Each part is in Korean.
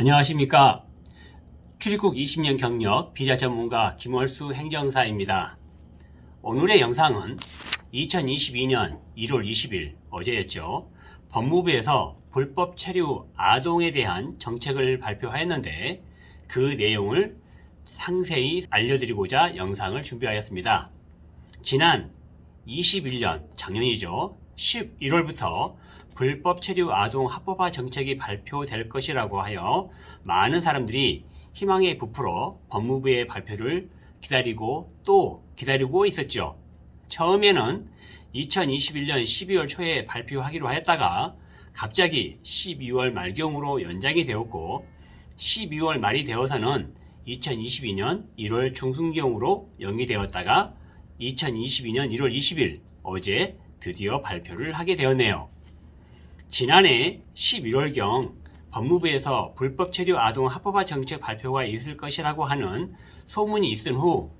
안녕하십니까. 출입국 20년 경력 비자 전문가 김월수 행정사입니다. 오늘의 영상은 2022년 1월 20일 어제였죠. 법무부에서 불법 체류 아동에 대한 정책을 발표하였는데 그 내용을 상세히 알려드리고자 영상을 준비하였습니다. 지난 21년 작년이죠. 11월부터 불법 체류 아동 합법화 정책이 발표될 것이라고 하여 많은 사람들이 희망에 부풀어 법무부의 발표를 기다리고 또 기다리고 있었죠. 처음에는 2021년 12월 초에 발표하기로 하였다가 갑자기 12월 말경으로 연장이 되었고 12월 말이 되어서는 2022년 1월 중순경으로 연기되었다가 2022년 1월 20일 어제 드디어 발표를 하게 되었네요. 지난해 11월경 법무부에서 불법 체류 아동 합법화 정책 발표가 있을 것이라고 하는 소문이 있은 후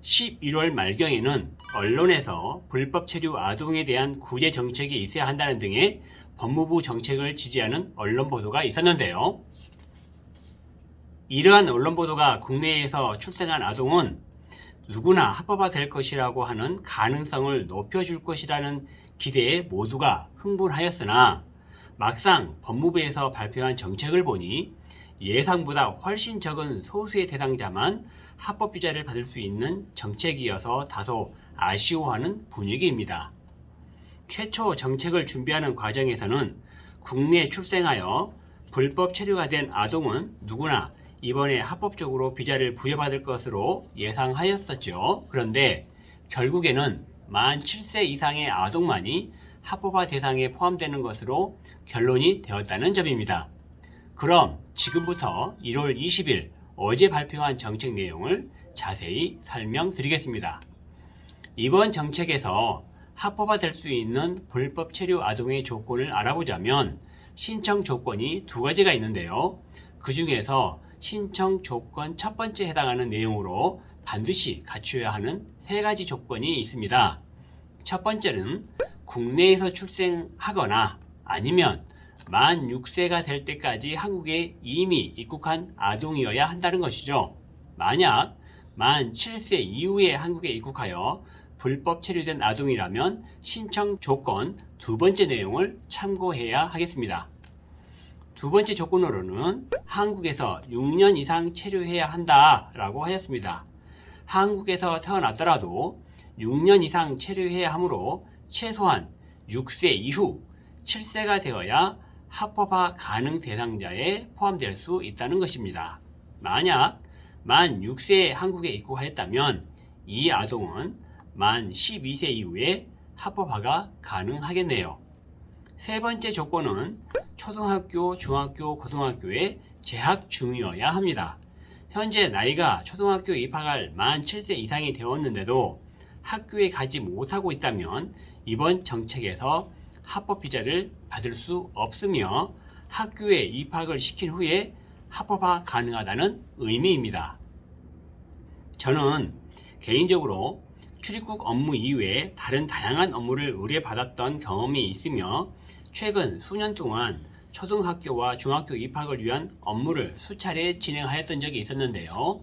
11월 말경에는 언론에서 불법 체류 아동에 대한 구제 정책이 있어야 한다는 등의 법무부 정책을 지지하는 언론 보도가 있었는데요. 이러한 언론 보도가 국내에서 출생한 아동은 누구나 합법화 될 것이라고 하는 가능성을 높여줄 것이라는 기대에 모두가 흥분하였으나 막상 법무부에서 발표한 정책을 보니 예상보다 훨씬 적은 소수의 대상자만 합법 비자를 받을 수 있는 정책이어서 다소 아쉬워하는 분위기입니다. 최초 정책을 준비하는 과정에서는 국내에 출생하여 불법 체류가 된 아동은 누구나 이번에 합법적으로 비자를 부여받을 것으로 예상하였었죠. 그런데 결국에는 만 7세 이상의 아동만이 합법화 대상에 포함되는 것으로 결론이 되었다는 점입니다. 그럼 지금부터 1월 20일 어제 발표한 정책 내용을 자세히 설명드리겠습니다. 이번 정책에서 합법화될 수 있는 불법 체류 아동의 조건을 알아보자면 신청 조건이 두 가지가 있는데요. 그 중에서 신청 조건 첫 번째 해당하는 내용으로 반드시 갖추어야 하는 세 가지 조건이 있습니다. 첫 번째는 국내에서 출생하거나 아니면 만 6세가 될 때까지 한국에 이미 입국한 아동이어야 한다는 것이죠. 만약 만 7세 이후에 한국에 입국하여 불법 체류된 아동이라면 신청 조건 두 번째 내용을 참고해야 하겠습니다. 두 번째 조건으로는 한국에서 6년 이상 체류해야 한다라고 하였습니다. 한국에서 태어났더라도 6년 이상 체류해야 하므로 최소한 6세 이후 7세가 되어야 합법화 가능 대상자에 포함될 수 있다는 것입니다. 만약 만 6세에 한국에 입국하였다면 이 아동은 만 12세 이후에 합법화가 가능하겠네요. 세 번째 조건은 초등학교, 중학교, 고등학교에 재학 중이어야 합니다. 현재 나이가 초등학교 입학할 만 7세 이상이 되었는데도 학교에 가지 못하고 있다면 이번 정책에서 합법 비자를 받을 수 없으며 학교에 입학을 시킨 후에 합법화 가능하다는 의미입니다. 저는 개인적으로 출입국 업무 이외에 다른 다양한 업무를 의뢰받았던 경험이 있으며 최근 수년 동안 초등학교와 중학교 입학을 위한 업무를 수차례 진행하였던 적이 있었는데요.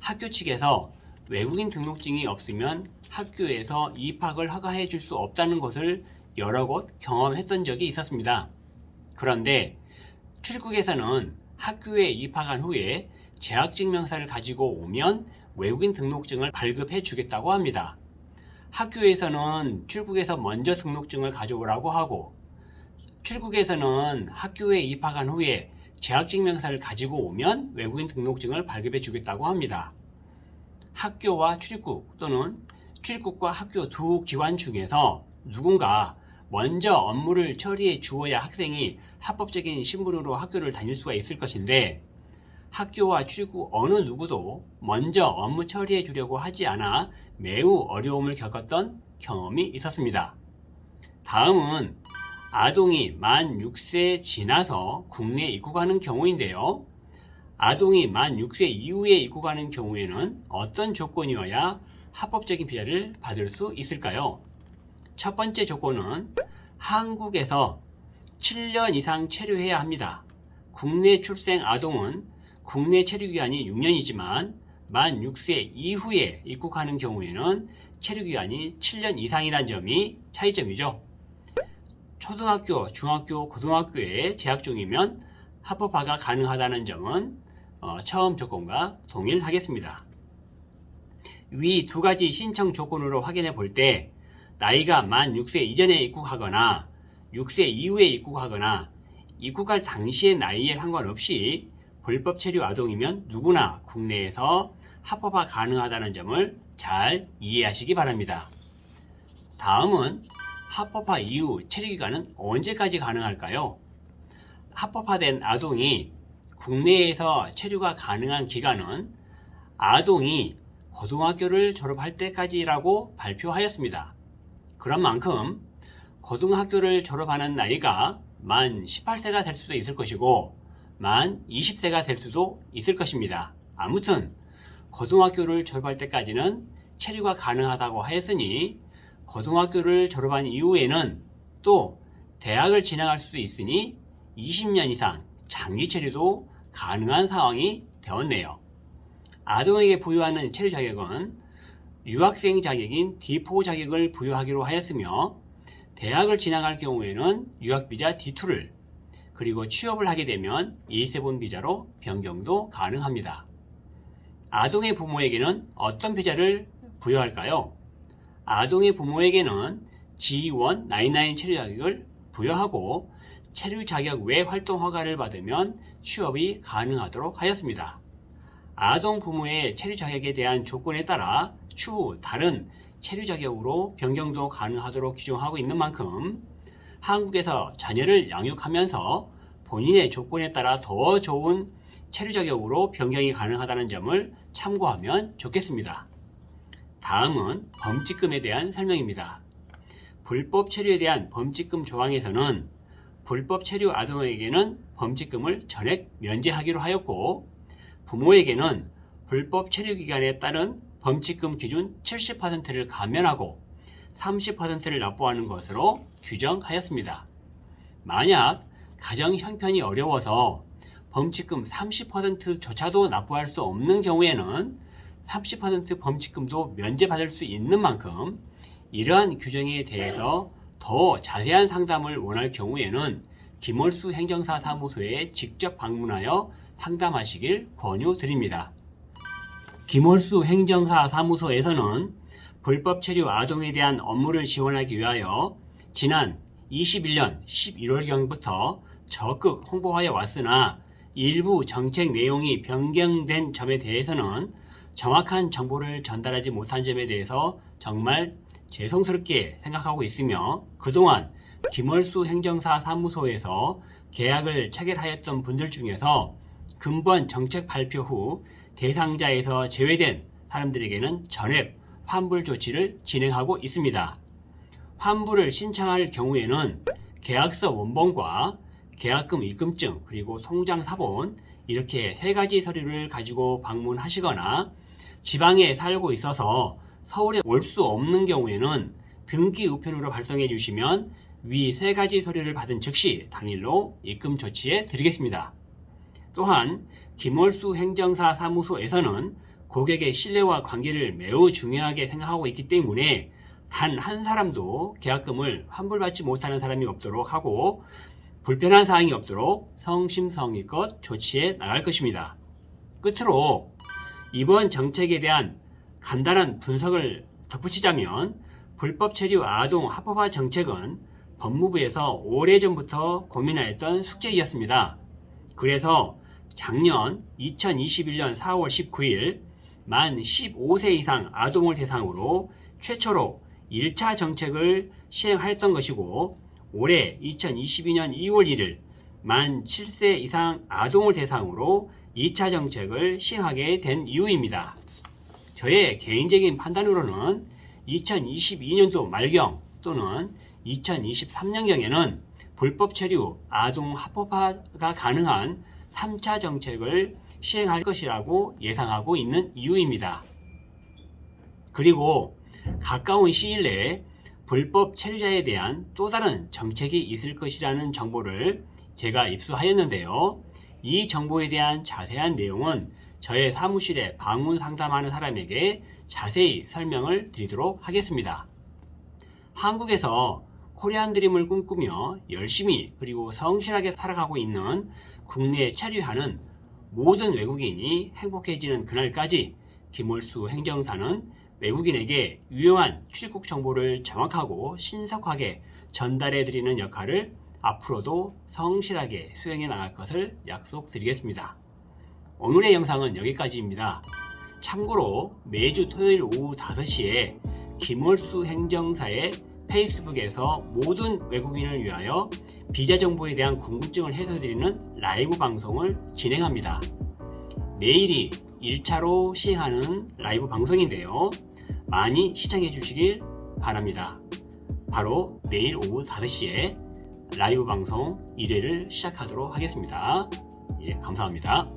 학교 측에서 외국인 등록증이 없으면 학교에서 입학을 허가해 줄 수 없다는 것을 여러 곳 경험했던 적이 있었습니다. 그런데 출국에서는 학교에 입학한 후에 재학증명서를 가지고 오면 외국인 등록증을 발급해 주겠다고 합니다. 학교에서는 출국에서 먼저 등록증을 가져오라고 하고 출국에서는 학교에 입학한 후에 재학증명서를 가지고 오면 외국인 등록증을 발급해 주겠다고 합니다. 학교와 출입국 또는 출입국과 학교 두 기관 중에서 누군가 먼저 업무를 처리해 주어야 학생이 합법적인 신분으로 학교를 다닐 수가 있을 것인데 학교와 출입국 어느 누구도 먼저 업무 처리해 주려고 하지 않아 매우 어려움을 겪었던 경험이 있었습니다. 다음은 아동이 만 6세 지나서 국내에 입국하는 경우인데요. 아동이 만 6세 이후에 입국하는 경우에는 어떤 조건이어야 합법적인 비자를 받을 수 있을까요? 첫 번째 조건은 한국에서 7년 이상 체류해야 합니다. 국내 출생 아동은 국내 체류 기간이 6년이지만 만 6세 이후에 입국하는 경우에는 체류 기간이 7년 이상이란 점이 차이점이죠. 초등학교, 중학교, 고등학교에 재학 중이면 합법화가 가능하다는 점은 어, 처음 조건과 동일하겠습니다. 위 두 가지 신청 조건으로 확인해 볼 때 나이가 만 6세 이전에 입국하거나 6세 이후에 입국하거나 입국할 당시의 나이에 상관없이 불법 체류 아동이면 누구나 국내에서 합법화 가능하다는 점을 잘 이해하시기 바랍니다. 다음은 합법화 이후 체류 기간은 언제까지 가능할까요? 합법화된 아동이 국내에서 체류가 가능한 기간은 아동이 고등학교를 졸업할 때까지라고 발표하였습니다. 그런 만큼 고등학교를 졸업하는 나이가 만 18세가 될 수도 있을 것이고 만 20세가 될 수도 있을 것입니다. 아무튼 고등학교를 졸업할 때까지는 체류가 가능하다고 하였으니 고등학교를 졸업한 이후에는 또 대학을 진학할 수도 있으니 20년 이상 장기 체류도 가능한 상황이 되었네요. 아동에게 부여하는 체류 자격은 유학생 자격인 D4 자격을 부여하기로 하였으며 대학을 진학할 경우에는 유학비자 D2를 그리고 취업을 하게 되면 E7 비자로 변경도 가능합니다. 아동의 부모에게는 어떤 비자를 부여할까요? 아동의 부모에게는 G1 99 체류 자격을 부여하고 체류 자격 외 활동 허가를 받으면 취업이 가능하도록 하였습니다. 아동 부모의 체류 자격에 대한 조건에 따라 추후 다른 체류 자격으로 변경도 가능하도록 규정하고 있는 만큼 한국에서 자녀를 양육하면서 본인의 조건에 따라 더 좋은 체류 자격으로 변경이 가능하다는 점을 참고하면 좋겠습니다. 다음은 범칙금에 대한 설명입니다. 불법 체류에 대한 범칙금 조항에서는 불법 체류 아동에게는 범칙금을 전액 면제하기로 하였고 부모에게는 불법 체류 기간에 따른 범칙금 기준 70%를 감면하고 30%를 납부하는 것으로 규정하였습니다. 만약 가정 형편이 어려워서 범칙금 30%조차도 납부할 수 없는 경우에는 30% 범칙금도 면제받을 수 있는 만큼 이러한 규정에 대해서 더 자세한 상담을 원할 경우에는 김월수 행정사 사무소에 직접 방문하여 상담하시길 권유드립니다. 김월수 행정사 사무소에서는 불법 체류 아동에 대한 업무를 지원하기 위하여 지난 21년 11월경부터 적극 홍보하여 왔으나 일부 정책 내용이 변경된 점에 대해서는 정확한 정보를 전달하지 못한 점에 대해서 정말 죄송스럽게 생각하고 있으며 그동안 김월수 행정사 사무소에서 계약을 체결하였던 분들 중에서 근본 정책 발표 후 대상자에서 제외된 사람들에게는 전액 환불 조치를 진행하고 있습니다. 환불을 신청할 경우에는 계약서 원본과 계약금 입금증 그리고 통장 사본 이렇게 세 가지 서류를 가지고 방문하시거나 지방에 살고 있어서 서울에 올 수 없는 경우에는 등기 우편으로 발송해 주시면 위 세 가지 서류를 받은 즉시 당일로 입금 조치해 드리겠습니다. 또한 김월수 행정사 사무소에서는 고객의 신뢰와 관계를 매우 중요하게 생각하고 있기 때문에 단 한 사람도 계약금을 환불받지 못하는 사람이 없도록 하고 불편한 사항이 없도록 성심성의껏 조치해 나갈 것입니다. 끝으로 이번 정책에 대한 간단한 분석을 덧붙이자면 불법 체류 아동 합법화 정책은 법무부에서 오래전부터 고민하였던 숙제이었습니다. 그래서 작년 2021년 4월 19일 만 15세 이상 아동을 대상으로 최초로 1차 정책을 시행하였던 것이고 올해 2022년 2월 1일 만 7세 이상 아동을 대상으로 2차 정책을 시행하게 된 이유입니다. 저의 개인적인 판단으로는 2022년도 말경 또는 2023년경에는 불법 체류 아동 합법화가 가능한 3차 정책을 시행할 것이라고 예상하고 있는 이유입니다. 그리고 가까운 시일 내에 불법 체류자에 대한 또 다른 정책이 있을 것이라는 정보를 제가 입수하였는데요. 이 정보에 대한 자세한 내용은 저의 사무실에 방문 상담하는 사람에게 자세히 설명을 드리도록 하겠습니다. 한국에서 코리안 드림을 꿈꾸며 열심히 그리고 성실하게 살아가고 있는 국내에 체류하는 모든 외국인이 행복해지는 그날까지 김월수 행정사는 외국인에게 유용한 출입국 정보를 정확하고 신속하게 전달해 드리는 역할을 앞으로도 성실하게 수행해 나갈 것을 약속드리겠습니다. 오늘의 영상은 여기까지입니다. 참고로 매주 토요일 오후 5시에 김월수 행정사의 페이스북에서 모든 외국인을 위하여 비자 정보에 대한 궁금증을 해소드리는 라이브 방송을 진행합니다. 내일이 1차로 시행하는 라이브 방송인데요. 많이 시청해 주시길 바랍니다. 바로 내일 오후 5시에 라이브 방송 1회를 시작하도록 하겠습니다. 예, 감사합니다.